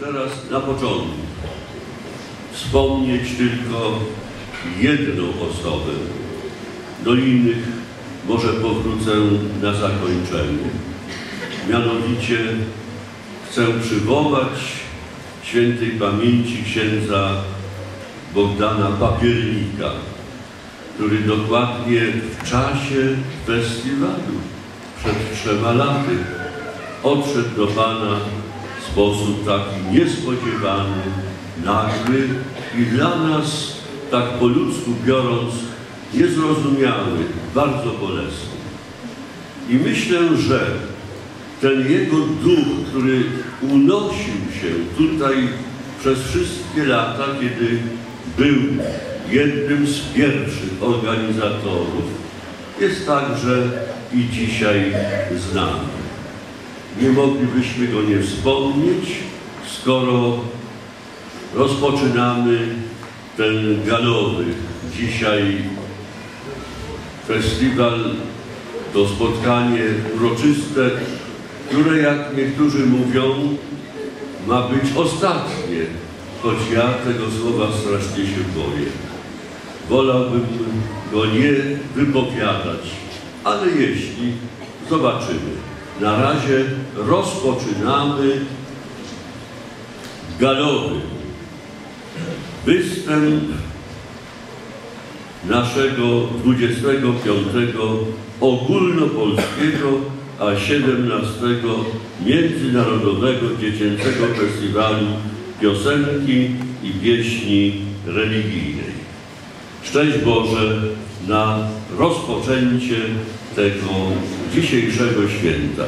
Teraz na początku wspomnieć tylko jedną osobę. Do innych może powrócę na zakończenie. Mianowicie chcę przywołać świętej pamięci księdza Bogdana Papiernika, który dokładnie w czasie festiwalu przed trzema laty odszedł do Pana w sposób taki niespodziewany, nagły i dla nas, tak po ludzku biorąc, niezrozumiały, bardzo bolesny. I myślę, że ten jego duch, który unosił się tutaj przez wszystkie lata, kiedy był jednym z pierwszych organizatorów, jest także i dzisiaj z nami. Nie moglibyśmy go nie wspomnieć, skoro rozpoczynamy ten galowy dzisiaj festiwal, to spotkanie uroczyste, które jak niektórzy mówią, ma być ostatnie, choć ja tego słowa strasznie się boję. Wolałbym go nie wypowiadać, ale jeśli zobaczymy. Na razie rozpoczynamy galowy. Występ naszego 25 ogólnopolskiego, a 17 Międzynarodowego Dziecięcego Festiwalu Piosenki i Pieśni Religijnej. Szczęść Boże na rozpoczęcie tego dzisiejszego święta.